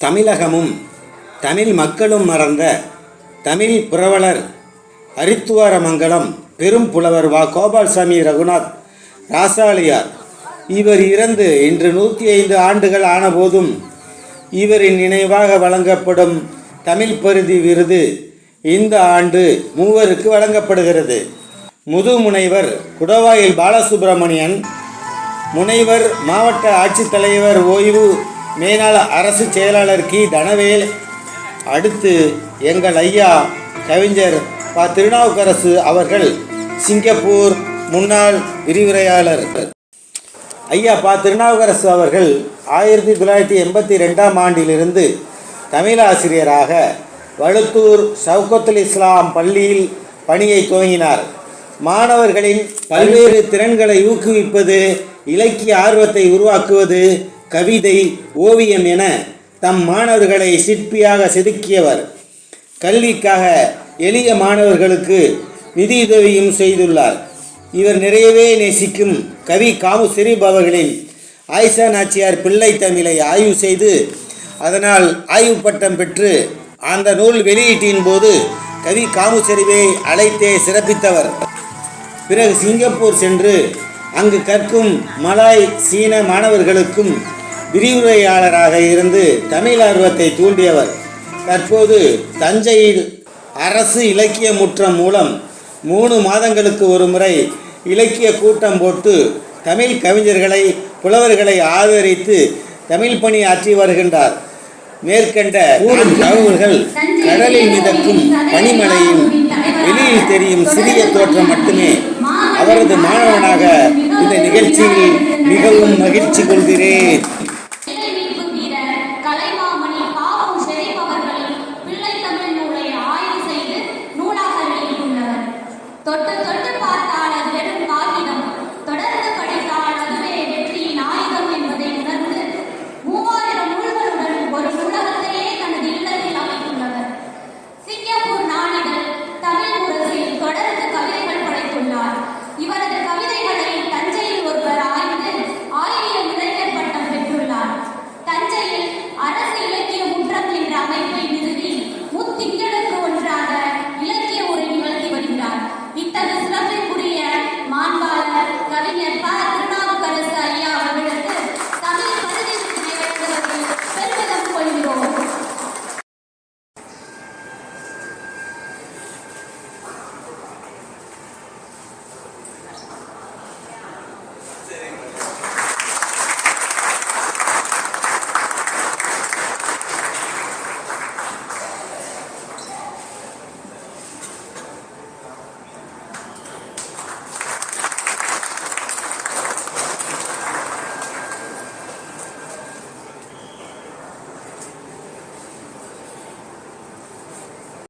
தமிழகமும் தமிழ் மக்களும் மறந்த தமிழ் புரவலர் அரித்துவாரமங்கலம் பெரும் புலவர் வா. கோபால்சாமி ரகுநாத் ராசாலியார். இவர் இறந்து இன்று நூற்றி ஐந்து ஆண்டுகள் ஆனபோதும் இவரின் நினைவாக வழங்கப்படும் தமிழ் பருதி விருது இந்த ஆண்டு மூவருக்கு வழங்கப்படுகிறது. முதுமுனைவர் குடவாயில் பாலசுப்பிரமணியன் முனைவர் மாவட்ட ஆட்சித்தலைவர் ஓய்வு மேலாள அரசு செயலாளர் கி. தனவேல் அடுத்து எங்கள் ஐயா கவிஞர் ப. திருநாவுக்கரசு அவர்கள் சிங்கப்பூர் முன்னாள் விரிவுரையாளர். ஐயா பா. திருநாவுக்கரசு அவர்கள் ஆயிரத்தி தொள்ளாயிரத்தி எண்பத்தி ரெண்டாம் ஆண்டிலிருந்து தமிழாசிரியராக வழுத்தூர் சவுகத்துல் இஸ்லாம் பள்ளியில் பணியை துவங்கினார். மாணவர்களின் பல்வேறு திறன்களை ஊக்குவிப்பது இலக்கிய ஆர்வத்தை உருவாக்குவது கவிதை ஓவியம் என தம் மாணவர்களை சிற்பியாக செதுக்கியவர். கல்விக்காக எளிய மாணவர்களுக்கு நிதியுதவியும் செய்துள்ளார். இவர் நிறையவே நேசிக்கும் கவி காமு ஷெரீப் அவர்களின் ஆயிஷா நாச்சியார் பிள்ளை தமிழை ஆய்வு செய்து அதனால் ஆய்வு பட்டம் பெற்று அந்த நூல் வெளியீட்டின் போது கவி காமு செறிவை அழைத்தே சிறப்பித்தவர். பிறகு சிங்கப்பூர் சென்று அங்கு கற்கும் மலாய் சீன மாணவர்களுக்கும் விரிவுரையாளராக இருந்து தமிழ் ஆர்வத்தை தூண்டியவர். தற்போது தஞ்சையில் அரசு இலக்கிய முற்றம் மூலம் மூணு மாதங்களுக்கு ஒரு முறை இலக்கிய கூட்டம் போட்டு தமிழ் கவிஞர்களை புலவர்களை ஆதரித்து தமிழ் பணி ஆற்றி வருகின்றார். மேற்கண்ட ஊரின் தகவல்கள் கடலில் மிதக்கும் பனிமலையும் வெளியில் தெரியும் சிறிய தோற்றம் மட்டுமே அவரது மாணவனாக இந்த நிகழ்ச்சியில் மிகவும் மகிழ்ச்சி கொள்கிறேன். Total